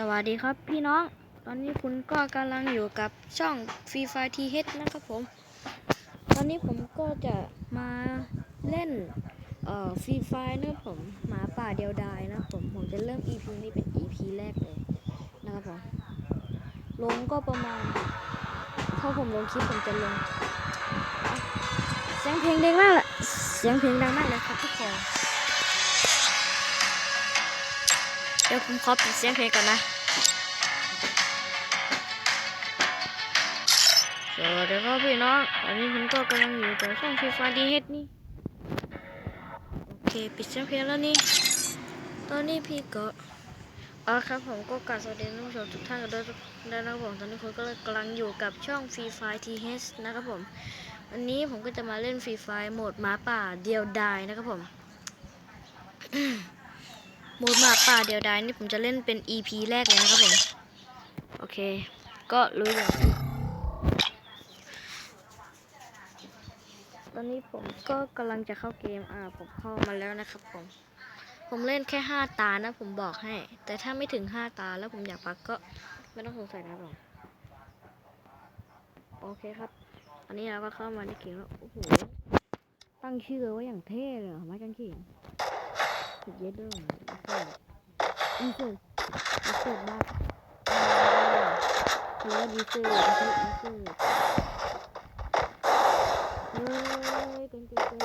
สวัสดีครับพี่น้อง ตอนนี้คุณก็กำลังอยู่กับช่องฟรีไฟทีเฮดนะครับผม ตอนนี้ผมก็จะมาเล่นเอ่อฟรีไฟนะครับผมหมาป่าเดียวดายนะผมผมจะเริ่ม EP นี้เป็น EP แรกเลยนะครับผมลงก็ประมาณถ้าผมลงคลิปผมจะลงเสียงเพลงดังมากเลยเสียงเพลงดังมากเลยครับทุกคน เดี๋ยวผมขอปิดเสียงเพลงก่อนนะสวัสดีครับพี่น้องวันนี้ผมก็กำลังอยู่กับช่องฟีฟาดีเฮดนี่ โอเค ปิดเสียงเพลงแล้วนี่ ตอนนี้พี่ก็เอาละครับผมก็กราบสวัสดีท่านผู้ชมทุกท่านกันด้วยด้วยนะครับผมตอนนี้คุณก็กำลังอยู่กับช่องฟรีไฟทีเฮดนะครับผมวันนี้ผมก็จะมาเล่นฟรีไฟโหมดหมาป่าเดียวดายนะครับผม มดมาป่าเดียวดายนี่ผมจะเล่นเป็น EP แรกเลยนะครับผม โอเค ก็รู้อย่างตอนนี้ผมก็กำลังจะเข้าเกม อ่า ผมเข้ามาแล้วนะครับผม ผมเล่นแค่5ตานะ ผมบอกให้ แต่ถ้าไม่ถึง5ตาแล้วผมอยากปักก็ไม่ต้องสงสัยนะครับผม โอเคครับ อันนี้เราก็เข้ามาในเกมแล้ว โอ้โห ตั้งชื่อไว้อย่างเท่เลยเหรอไม้กางเขน สุดเยอะด้วยอีเซอร์อีเซอร์อีเซอร์บ้าคือว่าดีเซอร์อีเซอร์อีเซอร์เฮ้ยเกินเกินเกิน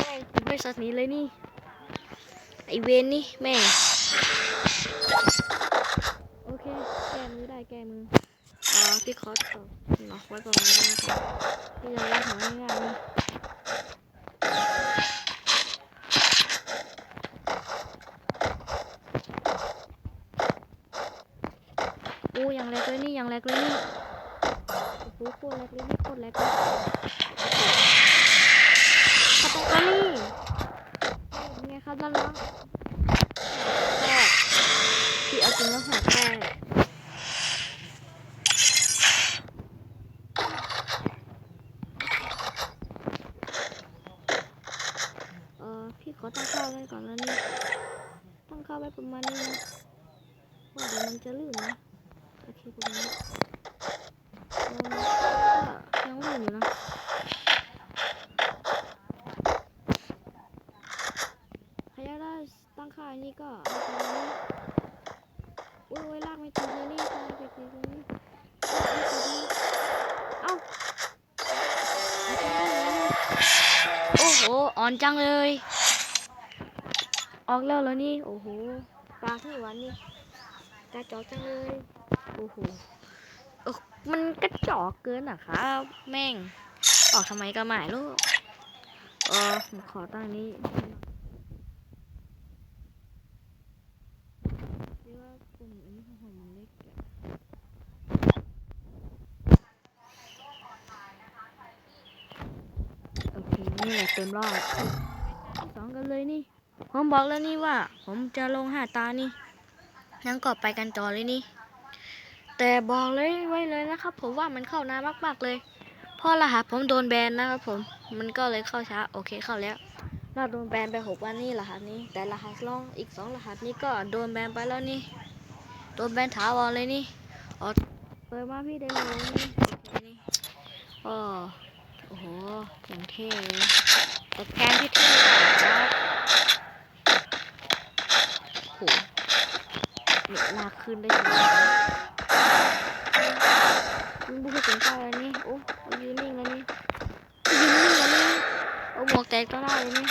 เฮ้ยไม่สัตว์นี้เลยนี่ ไอเวนนี่แม่ โอเค แก้มือได้แก้มืออ่าพี่คอสต่อเนาะไว้ประมาณนี้นะครับพี่จะเล่นของง่ายๆนี่อู้ยังแรกเลยนี่ยังแรกเลยนี่โอ้โหโคตรแรกเลยนี่โคตรแรกเลยขับไปกันนี่ ไงครับน้องๆแรกที่เอาจริงแล้วหักแรกเออพี่ขอตั้งค่าไว้ก่อนแล้วนี่ตั้งค่าไว้ประมาณนี้นะว่าเดี๋ยวมันจะลื่นนะโอเคประมาณนี้เออก็ยังลื่นอยู่นะใครอยากได้ตั้งค่าอันนี้ก็เอาไปเลย อุ้ยโอ้ยลากไม่ติดเลยนี่ลากไม่ติดเลยนี่เอ้าโอ่อนจังเลย ออกแล้วแล้วนี่ โอ้โห ปลาที่วันนี่กระจอกจังเลย โอ้โห มันกระจอกเกินอะครับ แม่ง ออกทำไมก็หม่ลูก เออขอตั้งนี้ เรียกว่าปุ่มอันนี้ของผมมันเล็กอะโอเค นี่แหละเต็มรอบสองกันเลยนี่ ผมบอกแล้วนี่ว่า ผมจะลงห้าตานี่ยังกอบไปกันต่อเลยนี่ แต่บอกเลยไว้เลยนะครับ ผมว่ามันเข้านานมากๆเลยเพราะรหัสผมโดนแบนนะครับผม มันก็เลยเข้าช้า โอเคเข้าแล้ว เราโดนแบนไปหกวันนี่รหัสนี้ แต่รหัสลองอีกสองรหัสนี้ก็โดนแบนไปแล้วนี่ โดนแบนถาวรเลยนี่ อ๋อ เปิดมาพี่ได้เลยนี่โอเคนี่อ๋อ หอย่างเท่เลยแต่แกนที่เท่กว่าครับโหเนี่ยลากขึ้นได้จริงมันบุกถึงใต้แล้วนี่ โอ้มันยืนนิ่งแล้วนี่ยืนนิ่งแล้วนี่โอ้หมวกแตกก็ได้เลยนี่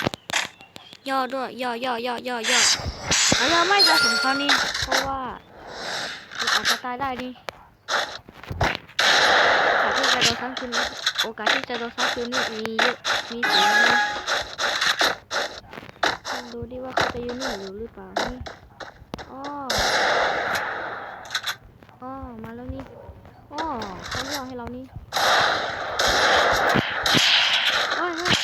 ย่อด้วย ย่อย่อย่อย่อย่อแล้วเราไม่จะถึงเขานี่ เพราะว่ามันอาจจะตายได้นี่โอกาสที่จะโดนซ้ำคืน โอกาสที่จะโดนซ้ำคืนนี่มีเยอะมีสูงนะลองดูดิว่าเขาจะยืนหนึ่งอยู่หรือเปล่านี่อ้ออ้อมาแล้วนี่อ้อเขาเลือกให้เรานี่โอ้ยเฮ้ย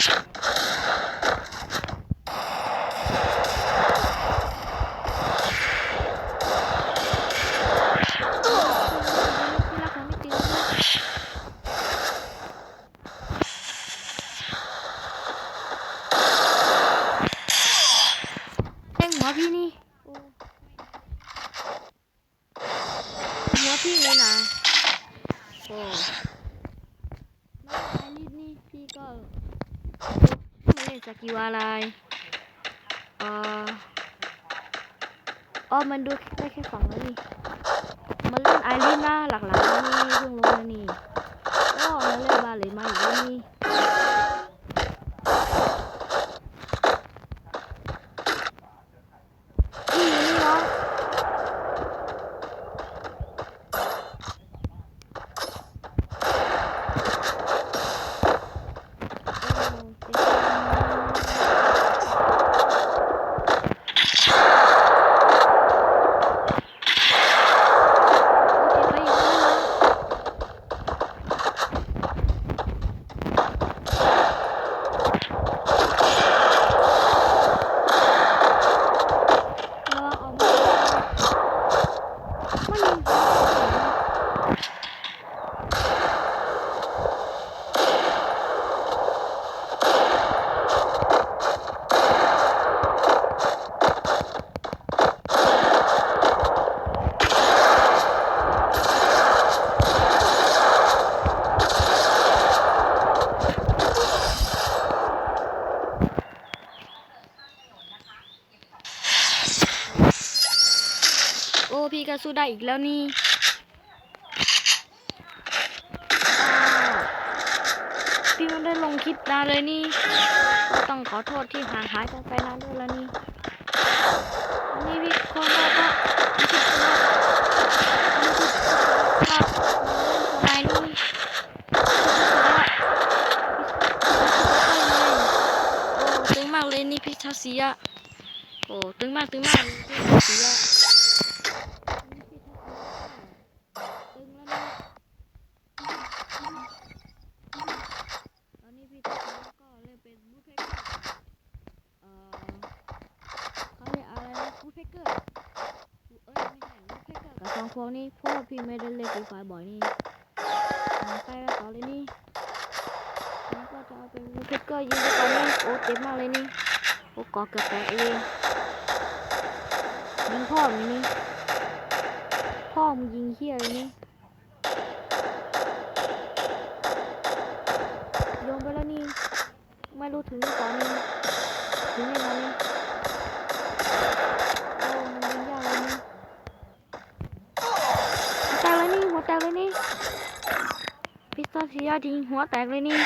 สกิวอะไรเอ่อ อ๋อมันดูได้แค่สองแล้วนี่มันเล่นไอรินนะหลักๆแล้วนี่เพิ่งลงมานี่ก็มาเล่นบาเลยมาอีกแล้วนี่นี่อยู่นี่เนาะโอ้เจ๋งโอเคไปอีกแล้วนะระวังออกมาไม่ยิงโอ้พี่ก็สู้ ได้อีกแล้วนี่พี่ไม่ได้ลงคลิปนานเลยนี่ ก็ต้องขอโทษที่ห่างหายกันไปนานด้วยแล้วนี่อันนี้พี่คนเราก็ไม่คิดว่าไม่คิดว่าเราเล่นสไลด์นี่โอ้ตึงมากเลยนี่พี่ทัศเซียโอ้ตึงมากตึงมากพี่ทัศเซียนี่พี่ทัศเซียตึงแล้วนะตอนนี้พี่ทัศเซียก็เล่นเป็นบูธเพกเกอร์เอ่อเขาเรียกอะไรนะบูธเพกเกอร์เอ้ยไม่ใช่บูธเพกเกอร์กับสองพวกนี้เพราะว่า พี่ไม่ได้เล่นฟรีไฟบ่อยนี่อ่าไปกันต่อเลยนี่นี่ก็จะเอาเป็นบูธเกเกอร์ยิงไปก่อนนี่โอ้เจ็บมากเลยนี่โอ้กอเกือบแตกเองยิงพ่อมึงนี่พ่อมึงยิงเฮียเลยนี่โยนไปแล้วนี่ไม่รู้ถึงหรือเปล่านี่ถึงยังไงนี่โอ้มันยิงยากเลยนี่หัวแตกเลยนี่หัวแตกเลยนี่พิ ซซ่าเซียยิงหัวแตกเลยนี่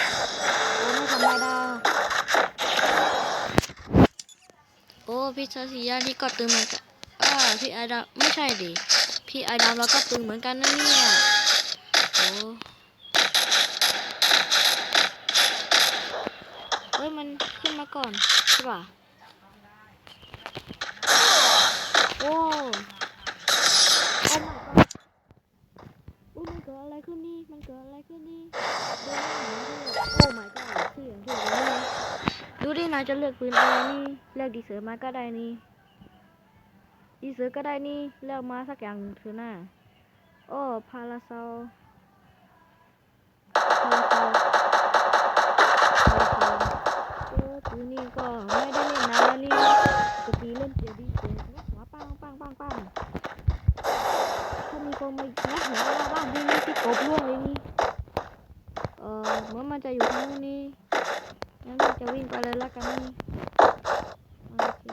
โอ้ไม่ธรรมดาโอ้พิซซ่าเซียานี่ก็ตึงเหมือนกันอ่าพี่ไอดามไม่ใช่ดิพี่ไอดามเราก็ตึงเหมือนกันนะเนี่ยโอ้เฮ้ยมันขึ้นมาก่อนใช่ป่ะโอ้ โอ้ my god โอ้มันเกิดอะไรขึ้นนี่ มันเกิดอะไรขึ้นนี่โดนหนีด้วยโอ้ my god เสียงถูกเลยนี่ดูดินายจะเลือกปืนอะไรนี่ เลือกดีเสือมาก็ได้นี่ ดีเสือก็ได้นี่ เลือกมาสักอย่างหนึ่งเถอะนะโอ้ พาราเซลพาราเซลพาราเซลเออปืนนี่ก็ไม่ได้เล่นนานแล้วนี่ปกติเล่นเสียวดีเสือหัวปังปังปังปัง คนมางัดหัวเราบ้างพี่นี่พี่กบล่วงเลยนี่ เออเหมือนมันจะอยู่ทางนู้งั้นจะวิ่งไปเลยละกันนี่โอเค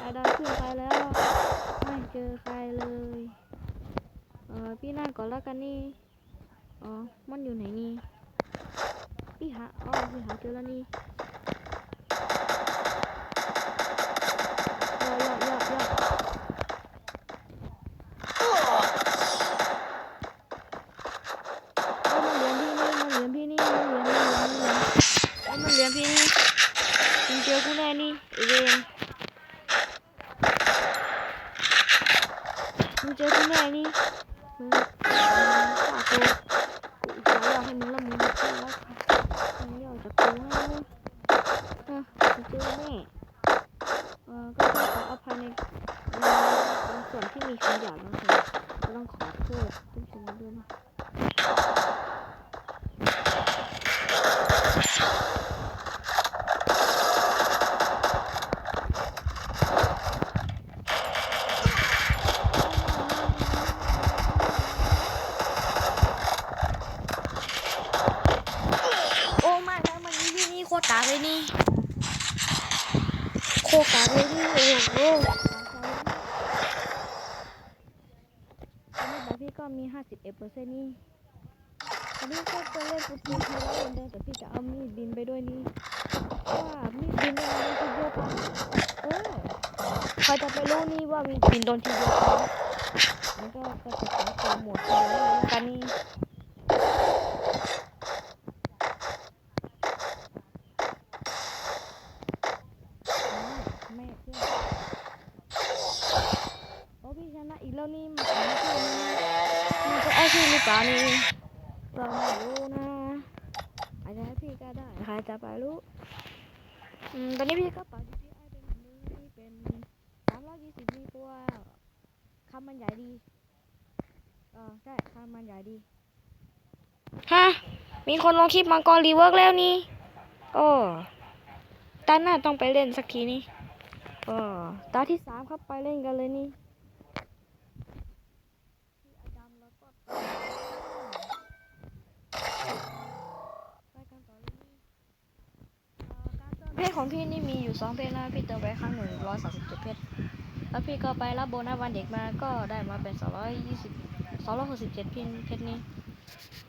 ไอาดาขึ้นไปแล้ว ไม่เจอใครเลย เออพี่นั่งก่อนละกันนี่ อ๋อ มันอยู่ไหนนี่ พี่หา อ๋อ พี่หาเจอแล้วนี่ย่อย่อย่อย่อ เอ้ยมันเหรียญพี่นี่ มันเหรียญพี่นี่ มันเหรียญมันเหรียญมันเหรียญเอ้ยมันเหรียญพี่นี่มึงเจอกูแน่นี่ไอเวนมึงเจอกูแน่นี่มึงฆ่ากูกูอุตส่าห์รอให้มึงแล้วมึงมาฆ่าแล้วมึงยอมจากกูให้ากเลยนี่ โคตร กากเลยนี่โอ้โหตอนนี้พี่ก็มี 51เปอร์เซ็นต์นี่ตอนนี้ก็จะเล่นฟุตบอลทีละเดินแต่พี่จะเอามีดบินไปด้วยนี่ว่ามีดบินเนี่ยมันทีเดียวกันเออใครจะไปรู้นี่ว่ามีดบินโดนทีเดียวกันมันก็ก็จะเป็นโปรโมวกั ก็ได้ใครจะไปรู้ตอนนี้พี่ก็ปัด GPI เป็นนี่เป็นสามร้อยยี่สิบมีตัวคำมันใหญ่ดีเออใช่คำมันใหญ่ดีฮะมีคนลงคลิปมังกรรีเวิร์กแล้วนี่โอ้ตาหน้าต้องไปเล่นสักทีนี่ก็ตาที่สามครับไปเล่นกันเลยนี่ไปกันต่อเลยนี่เอ่อการ เพชรของพี่นี่มีอยู่สองเพชรนะพี่เติมไปครั้งหนึ่งร้อยสามสิบเจ็ดเพชรแล้วพี่ก็ไปรับโบนัสวันเด็กมาก็ได้มาเป็นสองร้อยยี่สิบสองร้อยหกสิบเจ็ดเพชรเพชรนี้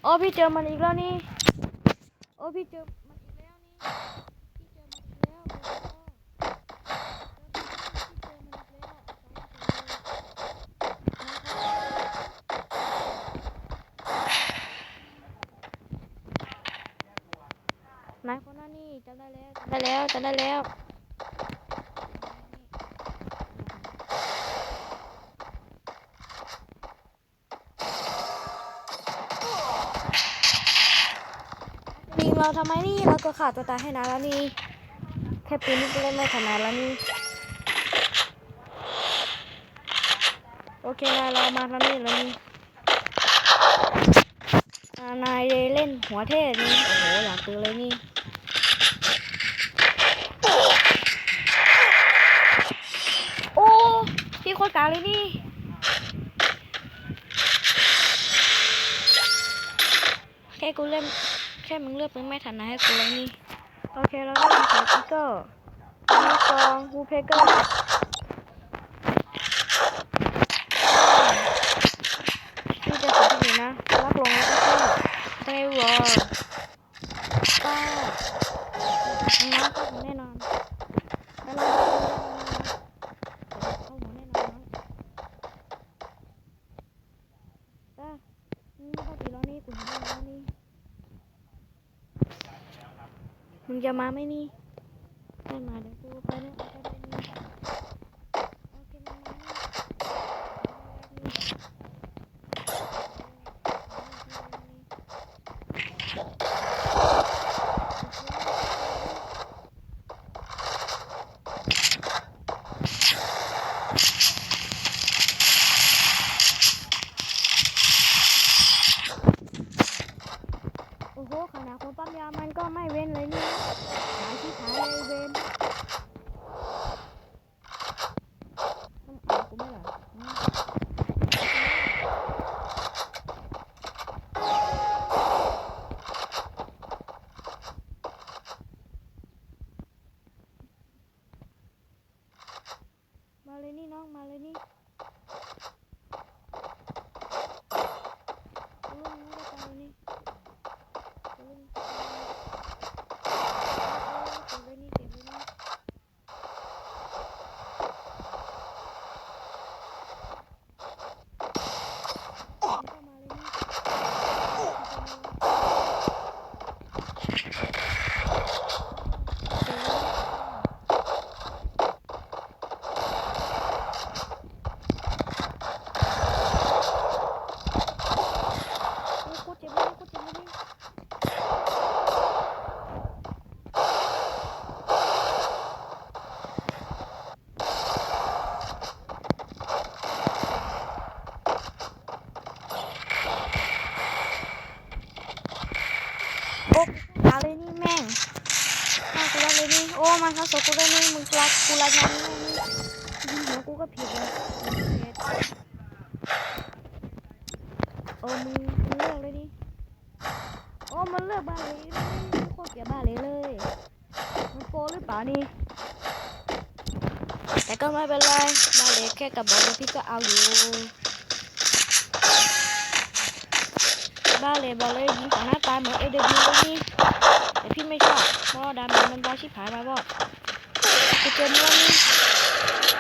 โอ้พี่เจอมันอีกแล้วนี่โอ้พี่เจอ จำได้แล้วจำได้แล้วยิงเราทำไมนี่เราก็ขาดตัวตายให้นาแล้วนี่แค่ปืนนี่ก็เล่นไม่ถนัดแล้วนี่โอเคนายเรามาทำนี่แล้วนี่นายเล่นหัวเทศนี่โอ้โหอยากปืนเลยนี่ กลางเลยนี่แค่กูเล่นแค่มึงเลือกมึงไม่ทันนะให้กูเลยนี่โอเคเราก็มีสองสติ๊กเกอร์มีซองวูเพเกอร์พี่จะสอนที่นี่นะรักลงแล้วก็ได้วอลป้าน้องก็แน่นอนแล้วเราเข้าหัวแน่นอนป้านี่เข้าตีแล้วนี่กูเห็นแล้วนี่ มึง จะมาไหมนี่ โอ้ตอะไรนี่แม่งมากูรักเลยนี่โอ้มันเขาสกูเลยนี่มึงรักกูรักยังนี่ยิงหัวกูก็ผิดเลยโอ้มึงเลือกเลยนี่โอ้มันเลือกบ้านเลยโคตรเกลียดบ้านเลยเลยมึงโกหรือเปล่านี่แต่ก็ไม่เป็นไรบ้าเล็กแค่กับบอกพี่ก็เอาอยู่ เลยบอลเลยยิงหน้าตาเหมือนเอเดนเลยนี่แต่พี่ไม่ชอบเพราะดาเมจมันบาชิบหายไปบอจะเจอเมื่อนี้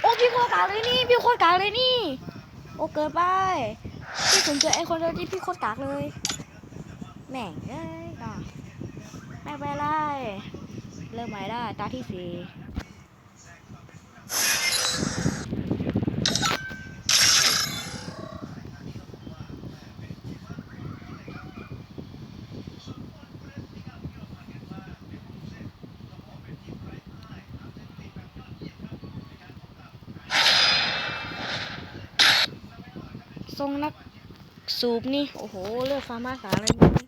โอ้พี่โคตกาเลยนี่พี่โคตกาเลยนี่ โอ้เกินไปพี่ถึงเจอไอ้คนเดียวที่พี่โคตรกากเลยแหม่งเลย ไปไล่เริ่มใหม่ได้ตาที่สี่ทรงนักสูบนี่ โอ้โห เลือกฟาร์มาสาเลย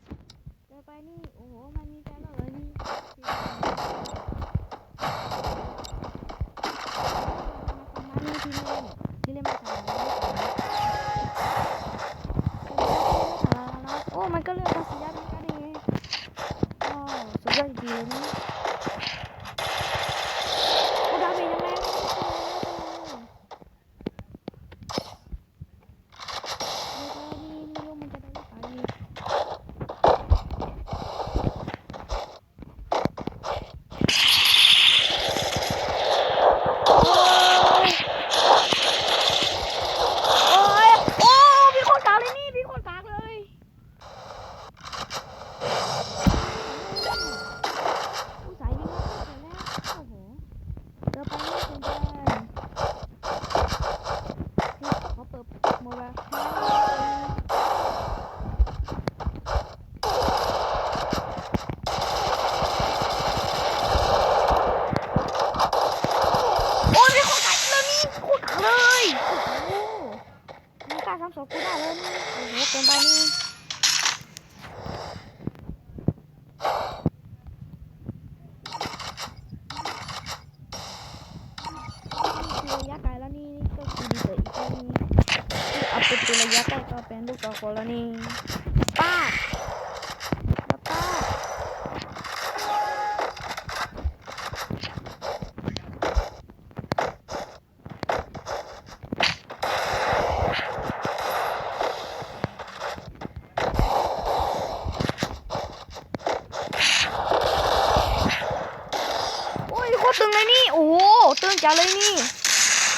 จ๋าเลยนี่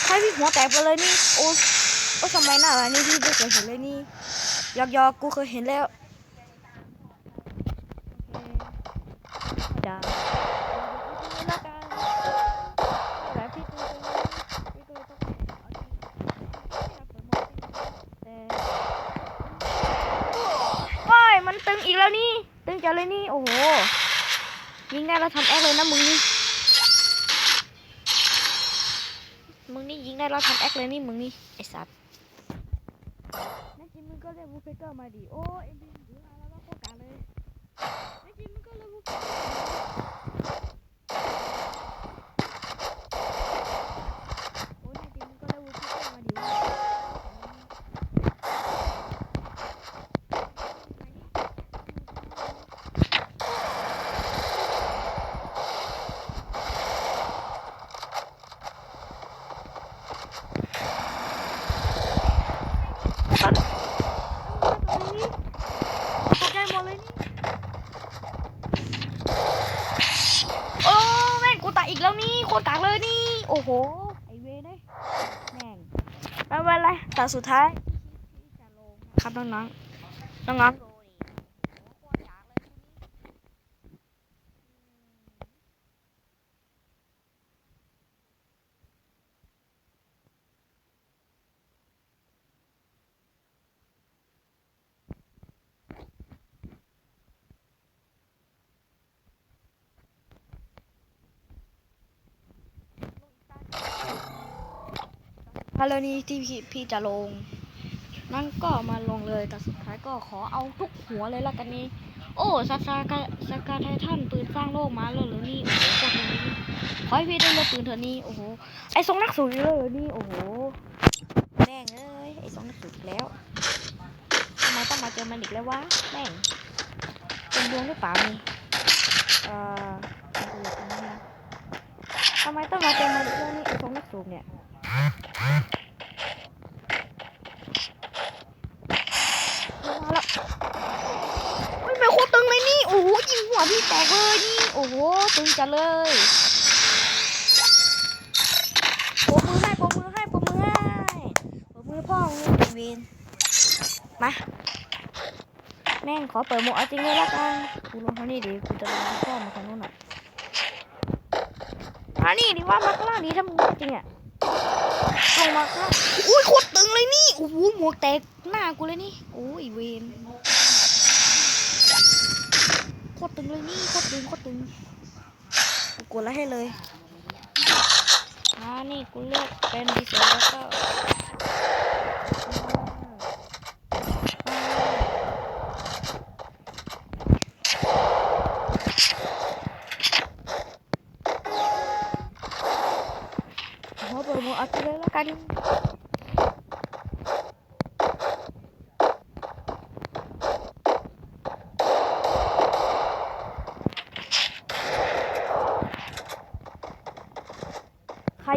ให้พี่หัวแตกไปเลยนี่โอ้โอ้สมัยหน้าอันนี้พี่ไม่เคยเห็นเลยนี่ยอกยอกกูเคยเห็นแล้ว เลยนี่มึงนี่ไอสัตว์นั่นจิมึงก็เรียบุฟเฟ่ต์มาดิโอ้เอ็มพี น้องๆลารานี่ที่พี่จะลง นั้นก็มาลงเลยแต่สุดท้ายก็ขอเอาทุกหัวเลยละกันนี้ โอ้สัซากาสักาไททันปืนสร้างโลกมาแล้วหรือนี่โอ้โหคนนี้ขอให้พี่ได้มาปืนเธอนี่โอ้โหไอ้สองนักสูงเลยหรือนี่โอ้โหแม่งเอ้ยไอ้สองนักสูงแล้วทำไมต้องมาเจอมันอีกแล้ววะแม่งเป็นดวงหรือเปล่านี่เอ่อทำไมต้องมาเจอมันอีกแล้วนี่ไอ้สองนักสูงเนี่ย พี่แตกเลยนี่โอ้โหตึงจัดเลยปรบมือให้ปรบมือให้ปรบมือให้ปรบมือพ่อมึงไอ้เวนมาแม่งขอเปิดหมวกเอาจริงเลยละกันกูลงทางนี้ดิกูจะลงพ่อมาทางนู้นหน่อยมานี่ดิว่ามาข้างล่างดิถ้ามึงจริงอะลงมาข้างอุ้ยโคตรตึงเลยนี่โอ้โหหมวกแตกหน้ากูเลยนี่โอ้ยเวน โคตรตึง เลยนี่โคตรตึงโคตรตึงกูกดแล้วให้เลยอ่านี่กูเลือกเป็นดีเซลแล้วก็ขอเปิดหมวกเอาไปเลยแล้วกัน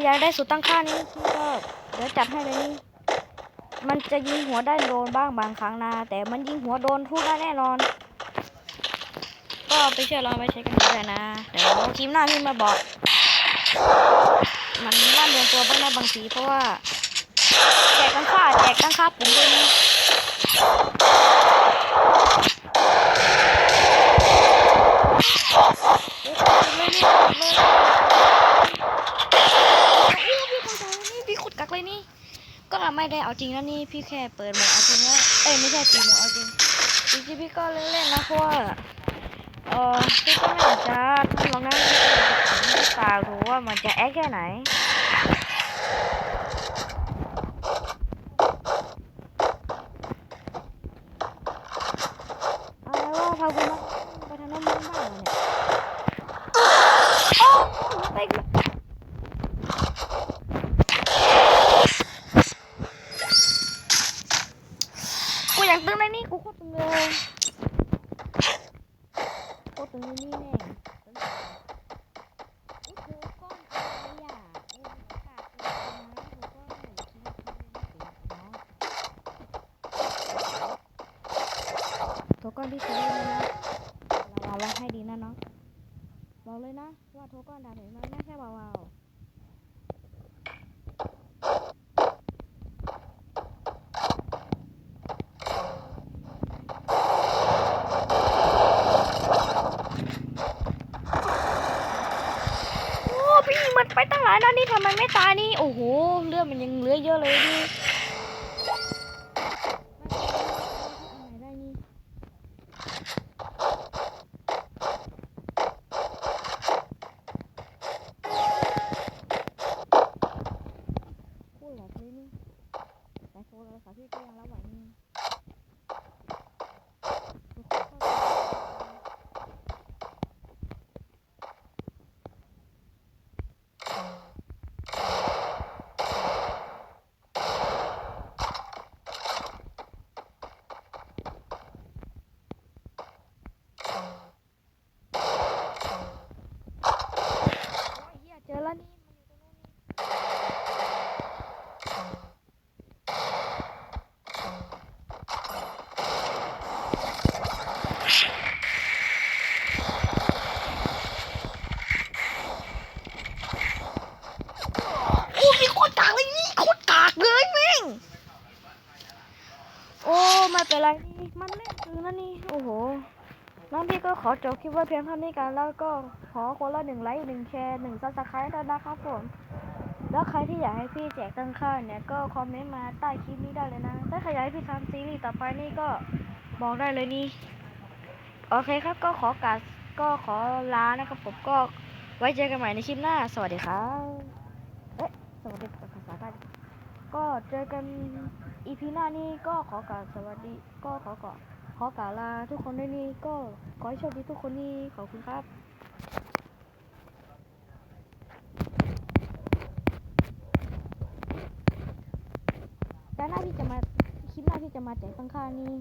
อยากได้สุดตั้งค่านี้พี่ก็เดี๋ยวจัดให้เลยนี่มันจะยิงหัวได้โดนบ้างบางครั้งนะ แต่มันยิงหัวโดนทุกได้แน่นอน ก็ไปเชื่อลองไปใช้กันดูเลยนะ เดี๋ยวทีมหน้าพี่มาบอก มันบ้านเรียนตัวบ้างนะบางทีเพราะว่า แจกตั้งค่าแจกตั้งค่าปุ่มด้วยนี่เอ๊ะเลยนี่เลย พี่ขุดกักเลยนี่ ก็ ไม่ได้เอาจริงแล้วนี่พี่แค่เปิดหมดเอาจริงแล้วเอ้ยไม่ใช่ตีหมดเอาจริงจริงๆพี่ก็เล่นๆนะเพราะว่าเออพี่ก็ไม่อยากจะทำหรองนั่งดูตาดูว่ามันจะแอคแค่ไหน อะไรว่าพากูมาไปทางโน้นมึงบ้างเหรอเนี่ยโอ้ไปอีกแล้ว กูอยากตึงเลยนี่กูโคตรตึงเลยโคตรตึงเลยนี่แม่งตึงอุ๊ยเจอก้อนอะไรอะเอ้ยกาดเลยนะดูก้อนไหนที่มันเป็นเนาะ ตัวก้อนที่ซื้อเลยนะเราวางให้ดีนะเนาะบอกเลยนะ ว่าโทก้อนดาเห็นมันไม่ใช่เบาๆโอ้พี่มันไปตั้งหลายนัดนี่ทำไมไม่ตายนี่ โอ้โหเลือดมันยังเหลือเยอะเลยนี่ดแบบนี้นี่แต่โทรศัพท์พี่ก็ยังรับไหวนี่โอ้ยเหี้ยเจอแล้วนี่ มันอยู่ตรงนู้นนี่ โอ้พี่โคตรกากเลยนี่โคตรกากเลยแม่ง โอ้ ไม่เป็นไรนี่มันเล่นคืนนะนี่โอ้โห น้องพี่ก็ขอจบคลิปไว้เพียงเท่านี้กันแล้วก็ขอคนละหนึ่งไลค์หนึ่งแชร์หนึ่งซับสไครต์ด้วยนะครับผมแล้วใครที่อยากให้พี่แจกตั้งค่าเนี่ยก็คอมเมนต์มาใต้คลิปนี้ได้เลยนะ ถ้าใครอยากให้พี่ทำซีรีส์ต่อไปนี่ก็บอกได้เลยนี่ โอเคครับก็ขอกาก็ขอลานะครับผมก็ไว้เจอกันใหม่ในคลิปหน้า สวัสดีครับ เอ๊ะ สวัสดีภาษาใต้ก็เจอกัน อีพีหน้านี้ก็ขอกราวสวัสดีก็ขอกราบขอกล่าวลาทุกคนด้วยนี่ก็ขอให้โชคดีทุกคนนี่ขอบคุณครับแล้วหน้าที่จะมาคลิปหน้าที่จะมาแจกข้างๆนี่